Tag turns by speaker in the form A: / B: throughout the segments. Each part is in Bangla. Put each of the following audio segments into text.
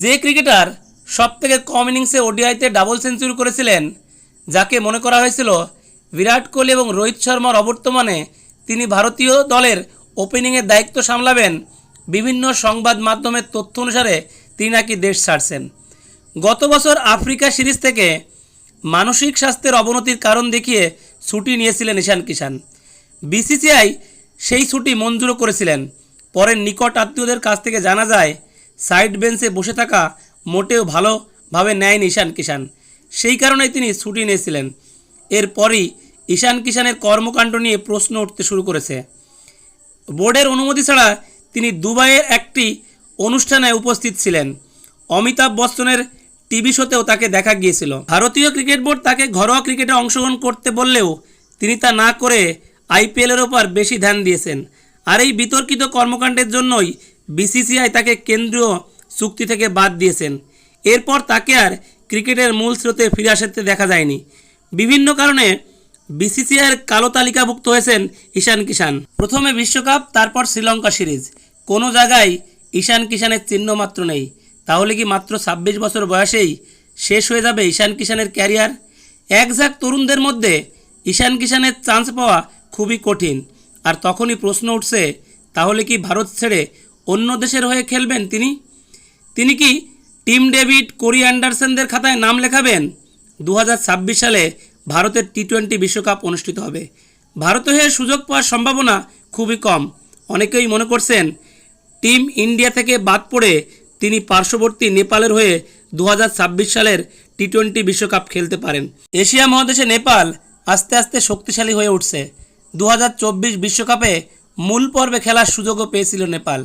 A: যে ক্রিকেটার সব থেকে কম ইনিংসে ওডিআইতে ডাবল সেঞ্চুরি করেছিলেন, যাকে মনে করা হয়েছিল বিরাট কোহলি এবং রোহিত শর্মার অবর্তমানে তিনি ভারতীয় দলের ওপেনিংয়ের দায়িত্ব সামলাবেন, বিভিন্ন সংবাদ মাধ্যমের তথ্য অনুসারে তিনি নাকি দেশ ছাড়ছেন। গত বছর আফ্রিকা সিরিজ থেকে মানসিক স্বাস্থ্যের অবনতির কারণ দেখিয়ে ছুটি নিয়েছিলেন ঈশান কিষান বিসিসিআই সেই ছুটি মঞ্জুরও করেছিলেন। পরে নিকট আত্মীয়দের কাছ থেকে জানা যায় সাইড বেঞ্চে বসে থাকা মোটেও ভালোভাবে নেয়নি ঈশান কিষান সেই কারণেই তিনি ছুটি নিয়েছিলেন। এরপরই ঈশান কিষানের কর্মকাণ্ড নিয়ে প্রশ্ন উঠতে শুরু করেছে। বোর্ডের অনুমতি ছাড়া তিনি দুবাইয়ের একটি অনুষ্ঠানে উপস্থিত ছিলেন। অমিতাভ বচ্চনের টিভি শোতেও তাকে দেখা গিয়েছিল। ভারতীয় ক্রিকেট বোর্ড তাকে ঘরোয়া ক্রিকেটে অংশগ্রহণ করতে বললেও তিনি তা না করে আইপিএলের ওপর বেশি ধ্যান দিয়েছেন। আর এই বিতর্কিত কর্মকাণ্ডের জন্যই বিসিসিআই তাকে কেন্দ্রীয় চুক্তি থেকে বাদ দিয়েছেন। এরপর তাকে আর ক্রিকেটের মূল স্রোতে ফিরে আসতে দেখা যায়নি। বিভিন্ন কারণে বিসিসিআইয়ের কালো তালিকাভুক্ত হয়েছেন ঈশান কিষান প্রথমে বিশ্বকাপ, তারপর শ্রীলঙ্কা সিরিজ। কোনো জায়গায় ঈশান কিষানের চিহ্ন মাত্র নেই। তাহলে কি মাত্র ছাব্বিশ বছর বয়সেই শেষ হয়ে যাবে ঈশান কিষানের ক্যারিয়ার? এক ঝাঁক তরুণদের মধ্যে ঈশান কিষানের চান্স পাওয়া খুবই কঠিন। আর তখনই প্রশ্ন উঠছে, তাহলে কি ভারত ছেড়ে অন্য দেশের হয়ে খেলবেন তিনি? তিনি কি টিম ডেভিড কোরি অ্যান্ডারসনদের খাতায় নাম লেখাবেন? দু হাজার ছাব্বিশ সালে ভারতের টি টোয়েন্টি বিশ্বকাপ অনুষ্ঠিত হবে। ভারতে হয়ে সুযোগ পাওয়ার সম্ভাবনা খুবই কম। অনেকেই মনে করছেন, টিম ইন্ডিয়া থেকে বাদ পড়ে তিনি পার্শ্ববর্তী নেপালের হয়ে দু হাজার ছাব্বিশ সালের টি টোয়েন্টি বিশ্বকাপ খেলতে পারেন। এশিয়া মহাদেশে নেপাল আস্তে আস্তে শক্তিশালী হয়ে উঠছে। দু বিশ্বকাপে মূল পর্বে খেলার সুযোগও পেয়েছিল নেপাল।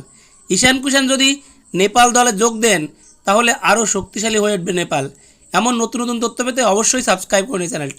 A: ঈশান কুষাণ যদি নেপাল দলে যোগ দেন, তাহলে আরও শক্তিশালী হয়ে উঠবে নেপাল। এমন নতুন নতুন তথ্য পেতে অবশ্যই সাবস্ক্রাইব করুন এই চ্যানেলটি।